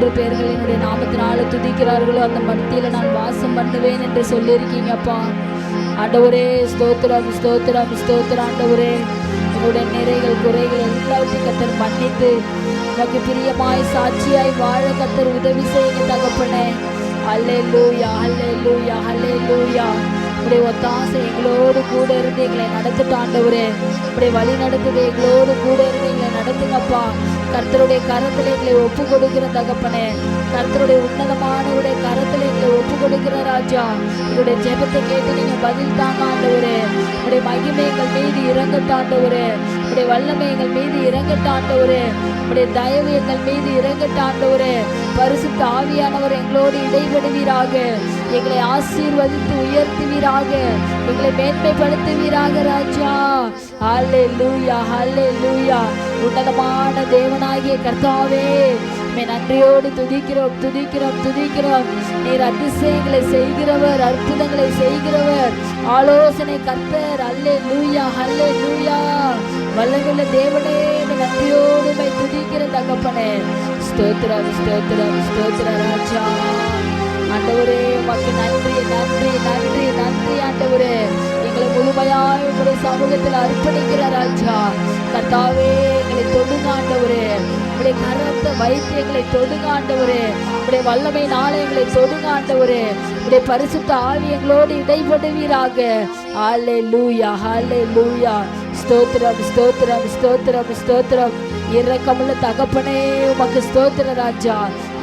மூன்று பேர்கள் என்னுடைய நாமத்தினால துதிக்கிறார்களோ அந்த மத்தியில் நான் வாசம் பண்ணுவேன் என்று சொல்லியிருக்கீங்கப்பா ஆண்டவரே ஸ்தோத்திரம் ஸ்தோத்திரம் ஸ்தோத்திரம் ஆண்டவரே. உங்களுடைய நிறைகள் குறைகள் எல்லாவற்றையும் கத்தர் மன்னித்து உனக்கு பிரியமாய் சாட்சியாய் வாழ கத்தர் உதவி செய்யுங்க தகப்பனே. அல்லே லூயா அல்லே லூயா அல்லே லூயா உடைய ஒத்தாசை எங்களோடு கூட இருந்து எங்களை நடத்துட்டாண்டவரே ஆண்டவரே. உடைய வழி நடத்துது எங்களோடு கூட இருந்து எங்களை நடத்துங்கப்பா கர்த்தருடைய கரத்தில் எங்களை ஒப்பு கொடுக்கிற தகப்பனே கர்த்தருடைய உன்னதமானவருடைய கரத்தில் எங்களை ஒப்பு கொடுக்கிற ராஜா உங்களுடைய ஜெபத்தை கேட்டு நீங்க பதில் தாங்க ஆண்டவரே. உடைய மகிமை எங்கள் மீது இறங்கட்டாண்டவரே உடைய வல்லமை எங்கள் மீது இறங்கட்டாண்டவரே உடைய தயவு எங்கள் மீது இறங்கட்டாண்டவரே பரிசுத்த ஆவியானவர் எங்களோடு இடைபடுவீராக. எங்களை ஆசீர்வதித்து உயர்த்துவீராக. எங்களை மேன்மைப்படுத்துவீராக ராஜா. ஹல்லே லூயா ஹல்லே லூயா உன்னதமான தேவனாகிய கர்த்தாவே. உண்மை நன்றியோடு துதிக்கிறோம் துதிக்கிறோம் துதிக்கிறோம். நீர் அதிசயங்களை செய்கிறவர் அற்புதங்களை செய்கிறவர். ஆலோசனை கத்தர் அல்லே லூயா அல்லே லூயா வல்லமுள்ள தேவனே நன்றியோடு உம்மை துதிக்கிற தகப்பனே. ஸ்தோத்திரம் ஸ்தோத்திரம் ஸ்தோத்திர ராஜா. ஆண்டவரே உமக்கு நன்றி நன்றி நன்றி நன்றி ஆண்டவரே. எங்களை முழுமையாய் உங்களுடைய சமூகத்தில் அர்ப்பணிக்கிற ராஜா. கர்த்தாவே உடைய கரத்தை வைத்தியங்களை தொடுங்காண்டவரே தொடுங்க உடைய வல்லமை நாளயங்களை தொடுங்காண்டவரே தொடுங்க உடைய பரிசுத்த ஆவி இடைபடுவீராக. ஆலே லூயா ஹாலே லூயா ஸ்தோத்திரம் ஸ்தோத்திரம் ஸ்தோத்திரம் ஸ்தோத்திரம். இரக்கமுள்ள தகப்பனே உமக்கு ஸ்தோத்திர ராஜா.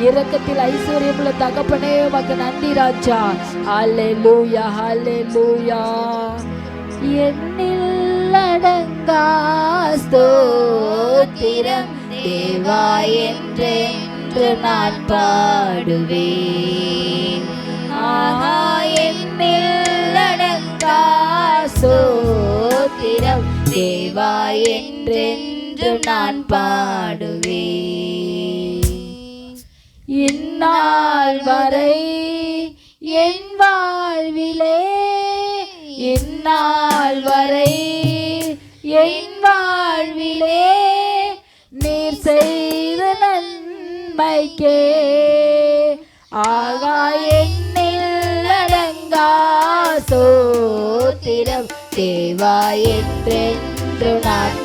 இரக்கத்தில் ஐஸ்வர்யமுள்ள தகப்பனே உமக்கு நன்றி ராஜா. ஹாலே லூயா ஹாலே லூயா எண்ணில் அடங்கா ஸ்தோத்திரம். தேவா என்றென்று நான் பாடுவேன். ஆஹா எண்ணில் அடங்கா ஸ்தோத்திரம் தேவா என்றென்று நான் பாடுவேன். இந்நாள் வரை நன்மைக்கே ஆகா என்னில் அடங்கா சோத்திரம். தேவா என்றென்று நான்